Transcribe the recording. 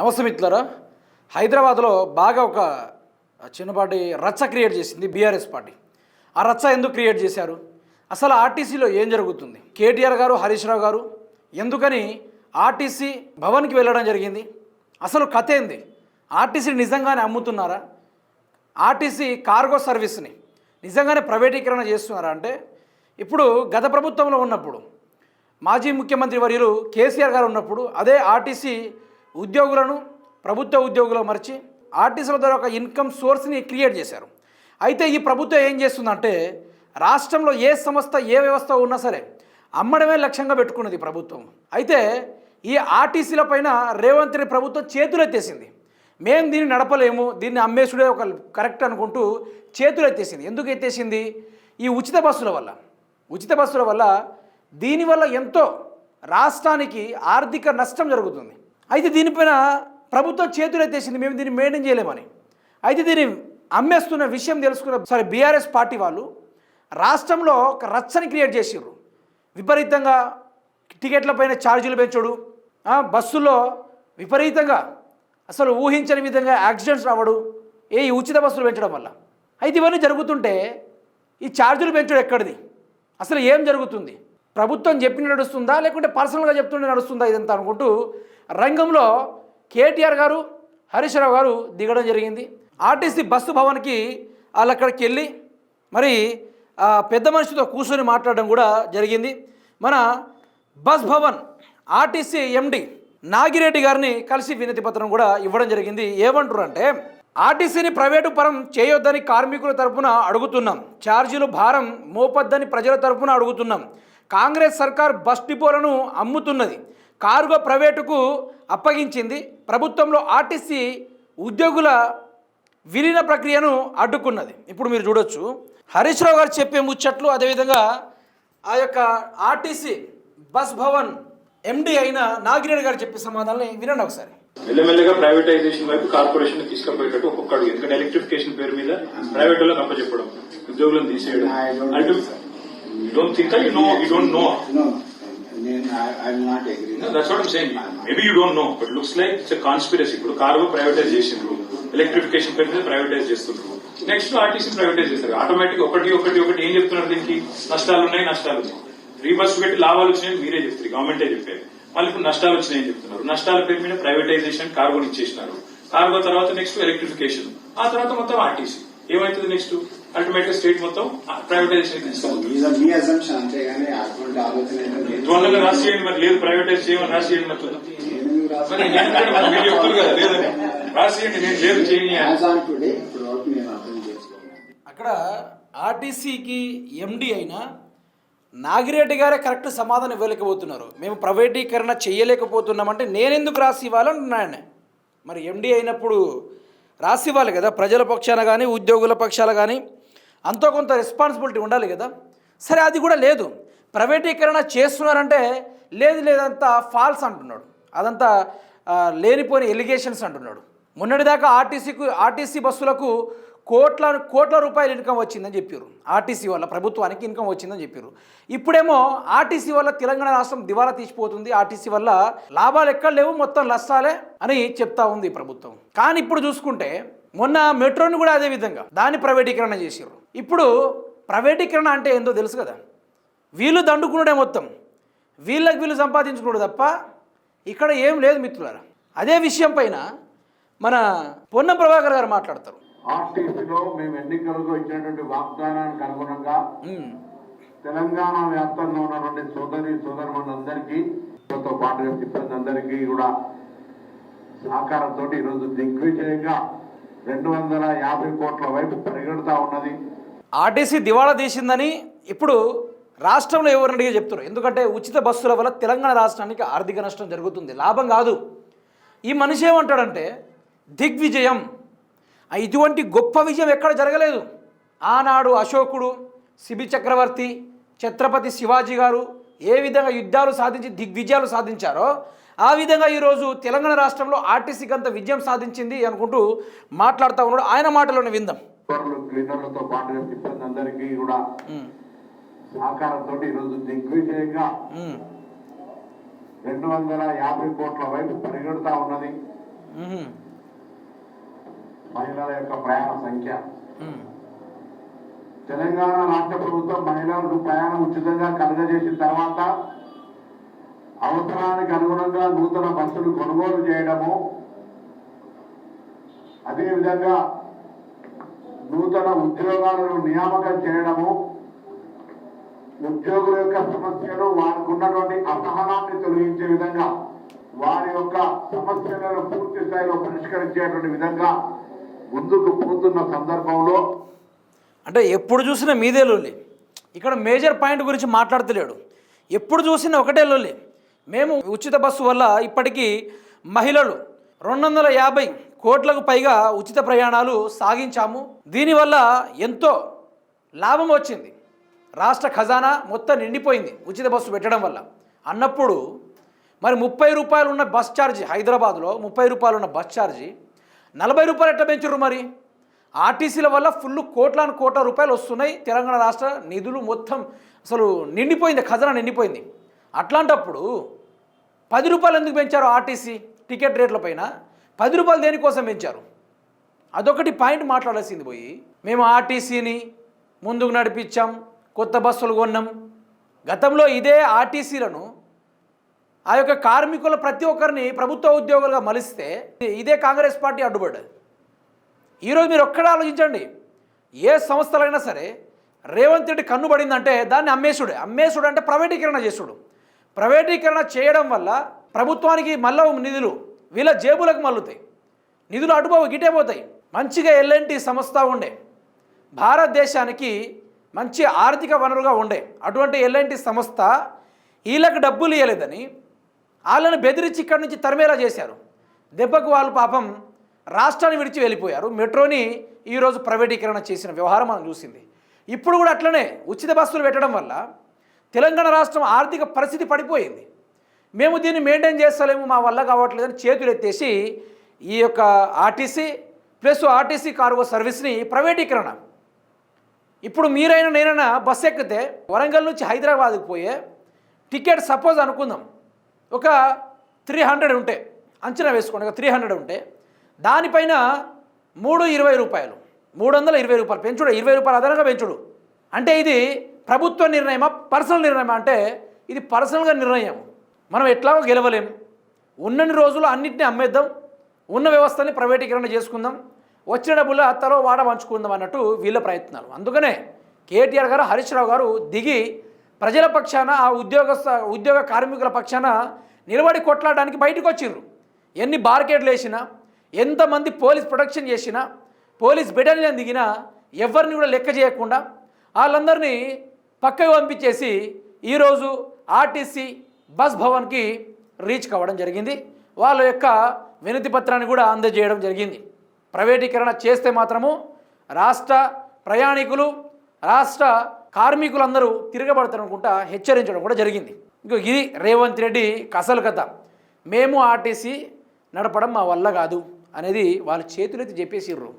నమస్తే మిత్రులారా. హైదరాబాద్లో బాగా ఒక చిన్నపాటి రచ్చ క్రియేట్ చేసింది బీఆర్ఎస్ పార్టీ. ఆ రచ్చ ఎందుకు క్రియేట్ చేశారు? అసలు ఆర్టీసీలో ఏం జరుగుతుంది? కేటీఆర్ గారు హరీష్ రావు గారు ఎందుకని ఆర్టీసీ భవన్కి వెళ్ళడం జరిగింది? అసలు కథ ఏంది? ఆర్టీసీ నిజంగానే అమ్ముతున్నారా? ఆర్టీసీ కార్గో సర్వీస్ని నిజంగానే ప్రైవేటీకరణ చేస్తున్నారా అంటే ఇప్పుడు గత ప్రభుత్వంలో ఉన్నప్పుడు మాజీ ముఖ్యమంత్రి వర్యులు కేసీఆర్ గారు ఉన్నప్పుడు అదే ఆర్టీసీ ఉద్యోగులను ప్రభుత్వ ఉద్యోగులు మరిచి ఆర్టీసీల ద్వారా ఒక ఇన్కమ్ సోర్స్ని క్రియేట్ చేశారు. అయితే ఈ ప్రభుత్వం ఏం చేస్తుందంటే రాష్ట్రంలో ఏ సంస్థ ఏ వ్యవస్థ ఉన్నా సరే అమ్మడమే లక్ష్యంగా పెట్టుకున్నది ప్రభుత్వం. అయితే ఈ ఆర్టీసీల పైన రేవంత్ రెడ్డి ప్రభుత్వం చేతులెత్తేసింది. మేము దీన్ని నడపలేము దీన్ని అమ్మేసుడే ఒక కరెక్ట్ అనుకుంటూ చేతులు ఎత్తేసింది ఎందుకు ఎత్తేసింది? ఈ ఉచిత బస్సుల వల్ల. ఉచిత బస్సుల వల్ల దీనివల్ల ఎంతో రాష్ట్రానికి ఆర్థిక నష్టం జరుగుతుంది. అయితే దీనిపైన ప్రభుత్వం చేతులు ఎత్తేసింది మేము దీన్ని మెయింటైన్ చేయలేమని. అయితే దీన్ని అమ్మేస్తున్న విషయం తెలుసుకున్న సారీ బీఆర్ఎస్ పార్టీ వాళ్ళు రాష్ట్రంలో ఒక రచ్చని క్రియేట్ చేసిర్రు. విపరీతంగా టికెట్ల పైన ఛార్జీలు పెంచుడు బస్సుల్లో విపరీతంగా అసలు ఊహించని విధంగా యాక్సిడెంట్స్ రావడు ఏ ఈ ఉచిత బస్సులు పెంచడం వల్ల. అయితే ఇవన్నీ జరుగుతుంటే ఈ ఛార్జీలు పెంచడం ఎక్కడిది? అసలు ఏం జరుగుతుంది? ప్రభుత్వం చెప్పిన నడుస్తుందా? లేకుంటే పర్సనల్గా చెప్తుండే నడుస్తుందా ఇదంతా అనుకుంటూ రంగంలో కేటీఆర్ గారు హరీష్ రావు గారు దిగడం జరిగింది. ఆర్టీసీ బస్సు భవన్కి వాళ్ళు అక్కడికి వెళ్ళి మరి పెద్ద మనిషితో కూర్చొని మాట్లాడడం కూడా జరిగింది. మన bus Bhavan RTC MD Nagireddy గారిని కలిసి వినతి పత్రం కూడా ఇవ్వడం జరిగింది. ఏమంటారు అంటే ఆర్టీసీని ప్రైవేటు పరం చేయొద్దని కార్మికుల తరపున అడుగుతున్నాం. ఛార్జీలు భారం మోపొద్దని ప్రజల తరపున అడుగుతున్నాం. కాంగ్రెస్ సర్కార్ బస్ డిపోలను అమ్ముతున్నది. కార్గో ప్రైవేటుకు అప్పగించింది. ప్రభుత్వంలో ఆర్టీసీ ఉద్యోగుల విలీన ప్రక్రియను అడ్డుకున్నది. ఇప్పుడు మీరు చూడొచ్చు. హరీష్ రావు గారు చెప్పే ముచ్చట్లు అదేవిధంగా ఆ యొక్క ఆర్టీసీ బస్ భవన్ ఎండి అయిన నాగిరెడ్డి గారు చెప్పే సమాధానాన్ని వినండి ఒకసారి. మెల్లమెల్లగా ప్రైవేటైజేషన్ వైపు కార్పొరేషన్ తీసుకుపోయేటట్టు ఒక్కొక్క అడుగు ఎందుకంటే ఎలక్ట్రిఫికేషన్ పేరు మీద ప్రైవేట్ వాళ్ళకి అప్పచెప్పడం ఉద్యోగులను తీసేయడం అంటే you don't think you know you don't know No, నేను I not agree that's what saying maybe you don't know but looks like it's conspiracy ఇప్పుడు కార్గో ప్రైవేటైజ్ చేసిండ్రు. ఎలక్ట్రిఫికేషన్ పేరు మీద ప్రైవేటైజ్ చేస్తుండ్రు నెక్స్ట్ ఆర్టీసీ ప్రైవేటైజ్ చేస్తారు. Automatic ఒకటి ఒకటి ఒకటి ఏం చెప్తున్నారు దీనికి? నష్టాలు ఉన్నాయి నష్టాలు ఉన్నాయి. రీబస్ పెట్టి లాభాలు వచ్చినాయని మీరే చెప్తారు. గవర్నమెంటే చెప్పారు మళ్ళీ ఇప్పుడు నష్టాలు వచ్చినాయని చెప్తున్నారు. నష్టాల పేరు మీద ప్రైవేటైజేషన్ కార్గోని ఇచ్చేసినారు. కార్గో తర్వాత నెక్స్ట్ ఎలక్ట్రిఫికేషన్ ఆ తర్వాత మొత్తం ఆర్టీసీ ఏమైతుంది నెక్స్ట్ అల్టిమేట్గా స్టేట్ మొత్తం ప్రైవేటైజేషన్ మీ అంతేగాని అటువంటి ఆలోచన రాసి చేయండి మరి లేదు ప్రైవేటైజ్ చేయమని రాసి చేయండి కదా లేదని. రాసి నేను లేదు చేసుకోలేదు. అక్కడ ఆర్టీసీకి ఎండి అయిన నాగిరెడ్డి గారే కరెక్ట్ సమాధానం ఇవ్వలేకపోతున్నారు. మేము ప్రైవేటీకరణ చేయలేకపోతున్నామంటే నేనెందుకు రాసి ఇవ్వాలంటున్నాను మరి ఎండి అయినప్పుడు రాసి ఇవ్వాలి కదా ప్రజల పక్షాన కానీ ఉద్యోగుల పక్షాన కానీ అంతో కొంత రెస్పాన్సిబిలిటీ ఉండాలి కదా. సరే అది కూడా లేదు. ప్రైవేటీకరణ చేస్తున్నారంటే లేదు లేదంతా ఫాల్స్ అంటున్నాడు. అదంతా లేనిపోయిన ఎలిగేషన్స్ అంటున్నాడు. మొన్నటిదాకా ఆర్టీసీకు ఆర్టీసీ బస్సులకు కోట్ల కోట్ల రూపాయలు ఇన్కమ్ వచ్చిందని చెప్పారు ఆర్టీసీ వల్ల ప్రభుత్వానికి ఇన్కమ్ వచ్చిందని చెప్పారు ఇప్పుడేమో ఆర్టీసీ వల్ల తెలంగాణ రాష్ట్రం దివాలా తీసిపోతుంది. ఆర్టీసీ వల్ల లాభాలు ఎక్కడ లేవు మొత్తం నష్టాలే అని చెప్తా ఉంది ప్రభుత్వం. కానీ ఇప్పుడు చూసుకుంటే మొన్న మెట్రోని కూడా అదే విధంగా దాన్ని ప్రైవేటీకరణ చేసారు ఇప్పుడు ప్రైవేటీకరణ అంటే ఏందో తెలుసు కదా? వీళ్ళు దండుకున్నాడే మొత్తం. వీళ్ళకి వీళ్ళు సంపాదించుకున్నాడు తప్ప ఇక్కడ ఏం లేదు మిత్రులారా. అదే విషయం పైన మన పొన్నం ప్రభాకర్ గారు మాట్లాడతారు. ఆర్టీసీలో మేము ఎన్నికలకు ఇచ్చినటువంటి వాగ్దానానికి అనుగుణంగా. తెలంగాణ వ్యాప్తంగా ఉన్నటువంటి సోదరి సోదరులందరికీ తో పాటు సిబ్బంది అందరికీ కూడా సహకారంతో ఈరోజు దిగ్విజయంగా రెండు వందల యాభై కోట్ల వైపు పరిగెడుతూ ఉన్నది. ఆర్టీసీ దివాళా తీసిందని ఇప్పుడు రాష్ట్రంలో ఎవరిని అడిగే చెప్తారు. ఎందుకంటే ఉచిత బస్సుల వల్ల తెలంగాణ రాష్ట్రానికి ఆర్థిక నష్టం జరుగుతుంది. లాభం కాదు. ఈ మనిషి ఏమంటాడంటే దిగ్విజయం. ఇటువంటి గొప్ప విజయం ఎక్కడ జరగలేదు. ఆనాడు అశోకుడు శిబి చక్రవర్తి ఛత్రపతి శివాజీ గారు ఏ విధంగా యుద్ధాలు సాధించి దిగ్విజయాలు సాధించారో ఆ విధంగా ఈరోజు తెలంగాణ రాష్ట్రంలో ఆర్టీసీకి అంత విజయం సాధించింది అనుకుంటూ మాట్లాడుతూ ఉన్నాడు ఆయన మాటలోనే విందాం క్లీనర్లతో పాటు సిబ్బంది అందరికీ కూడా సహకారంతో ఈరోజు దిగ్విజయంగా. రెండు వందల యాభై కోట్ల వైపు పరిగెడుతా ఉన్నది. మహిళల యొక్క ప్రయాణ సంఖ్య. తెలంగాణ రాష్ట్ర ప్రభుత్వం మహిళలకు ప్రయాణం ఉచితంగా కలుగజేసిన తర్వాత అవసరానికి అనుగుణంగా నూతన బస్సులు కొనుగోలు చేయడము. అదేవిధంగా నూతన ఉద్యోగాలను నియామకం చేయడము. ఉద్యోగుల యొక్క సమస్యలు వారికి ఉన్నటువంటి అసహనాన్ని తొలగించే విధంగా వారి యొక్క సమస్యలను పూర్తి స్థాయిలో పరిష్కరించేటువంటి విధంగా ముందుకు పోతున్న సందర్భంలో అంటే ఎప్పుడు చూసినా మీదే లొల్లి ఇక్కడ మేజర్ పాయింట్ గురించి మాట్లాడతలేడు. ఎప్పుడు చూసినా ఒకటే లొల్లి మేము ఉచిత బస్సు వల్ల ఇప్పటికీ మహిళలు రెండు వందల యాభై కోట్లకు పైగా ఉచిత ప్రయాణాలు సాగించాము. దీనివల్ల ఎంతో లాభం వచ్చింది. రాష్ట్ర ఖజానా మొత్తం నిండిపోయింది ఉచిత బస్సు పెట్టడం వల్ల. అన్నప్పుడు మరి ముప్పై రూపాయలు ఉన్న బస్ ఛార్జీ హైదరాబాద్లో ముప్పై రూపాయలు ఉన్న బస్ ఛార్జీ నలభై రూపాయలు ఎట్లా పెంచరు మరి? ఆర్టీసీల వల్ల ఫుల్ కోట్లాను కోట్ల రూపాయలు వస్తున్నాయి. తెలంగాణ రాష్ట్ర నిధులు మొత్తం అసలు నిండిపోయింది ఖజానా నిండిపోయింది. అట్లాంటప్పుడు పది రూపాయలు ఎందుకు పెంచారు ఆర్టీసీ టికెట్ రేట్ల పైన? పది రూపాయలు దేనికోసం పెంచారు? అదొకటి పాయింట్ మాట్లాడాల్సింది పోయి మేము ఆర్టీసీని ముందుకు నడిపించాం కొత్త బస్సులు కొన్నాం. గతంలో ఇదే ఆర్టీసీలను ఆ యొక్క కార్మికుల ప్రతి ఒక్కరిని ప్రభుత్వ ఉద్యోగులుగా మలిస్తే ఇదే కాంగ్రెస్ పార్టీ అడ్డుపడ్డది. ఈరోజు మీరు ఒక్కడే ఆలోచించండి. ఏ సంస్థలైనా సరే రేవంత్ రెడ్డి కన్నుబడిందంటే దాన్ని అమ్మేసుడే అమ్మేసుడు అంటే ప్రైవేటీకరణ చేసుడు ప్రైవేటీకరణ చేయడం వల్ల ప్రభుత్వానికి మళ్ళా నిధులు వీళ్ళ జేబులకు మల్లుతాయి. నిధులు అటుపోవు గిటే పోతాయి. మంచిగా ఎల్ఎన్టీ సంస్థ ఉండే. భారతదేశానికి మంచి ఆర్థిక వనరుగా ఉండే. అటువంటి ఎల్ఎన్టీ సంస్థ వీళ్ళకి డబ్బులు ఇవ్వలేదని వాళ్ళని బెదిరించి ఇక్కడి నుంచి తరిమేలా చేశారు. దెబ్బకు వాళ్ళు పాపం రాష్ట్రాన్ని విడిచి వెళ్ళిపోయారు. మెట్రోని ఈరోజు ప్రైవేటీకరణ చేసిన వ్యవహారం మనం చూసింది. ఇప్పుడు కూడా అట్లనే ఉచిత బస్సులు పెట్టడం వల్ల తెలంగాణ రాష్ట్రం ఆర్థిక పరిస్థితి పడిపోయింది. మేము దీన్ని మెయింటైన్ చేస్తలేము మా వల్ల కావట్లేదని చేతులు ఎత్తేసి ఈ యొక్క ఆర్టీసీ ప్లస్ ఆర్టీసీ కార్గో సర్వీస్ని ప్రైవేటీకరణ. ఇప్పుడు మీరైనా నేనైనా బస్సు ఎక్కితే వరంగల్ నుంచి హైదరాబాద్కి పోయే టికెట్ సపోజ్ అనుకుందాం. ఒక త్రీ హండ్రెడ్ ఉంటే అంచనా వేసుకోండి ఒక త్రీ హండ్రెడ్ ఉంటే దానిపైన మూడు ఇరవై రూపాయలు మూడు వందల ఇరవై రూపాయలు పెంచుడు ఇరవై రూపాయలు అదనంగా పెంచుడు. అంటే ఇది ప్రభుత్వ నిర్ణయమా పర్సనల్ నిర్ణయమా అంటే ఇది పర్సనల్గా నిర్ణయం. మనం ఎట్లాగో గెలవలేం. ఉన్నన్ని రోజులు అన్నింటినీ అమ్మేద్దాం. ఉన్న వ్యవస్థని ప్రైవేటీకరణ చేసుకుందాం. వచ్చిన డబ్బులు అత్తలో వాడ పంచుకుందాం అన్నట్టు వీళ్ళ ప్రయత్నాలు. అందుకనే కేటీఆర్ గారు హరీష్ రావు గారు దిగి ప్రజల పక్షాన ఆ ఉద్యోగస్థ ఉద్యోగ కార్మికుల పక్షాన నిలబడి కొట్లాడడానికి బయటకు వచ్చిర్రు. ఎన్ని బార్కెట్లు వేసినా ఎంతమంది పోలీస్ ప్రొటెక్షన్ చేసినా పోలీస్ బెటాలియన్ దిగినా ఎవరిని కూడా లెక్క చేయకుండా వాళ్ళందరినీ పక్కకు పంపించేసి ఈరోజు ఆర్టీసీ బస్ భవన్కి రీచ్ కావడం జరిగింది. వాళ్ళ యొక్క వినతి పత్రాన్ని కూడా అందజేయడం జరిగింది. ప్రైవేటీకరణ చేస్తే మాత్రము రాష్ట్ర ప్రయాణికులు రాష్ట్ర కార్మికులందరూ తిరగబడతారనుకుంటా హెచ్చరించడం కూడా జరిగింది. ఇంకో ఇది రేవంత్ రెడ్డి కసలు కథ. మేము ఆర్టీసీ నడపడం మా వల్ల కాదు అనేది వాళ్ళ చేతులైతే చెప్పేసిర్రు.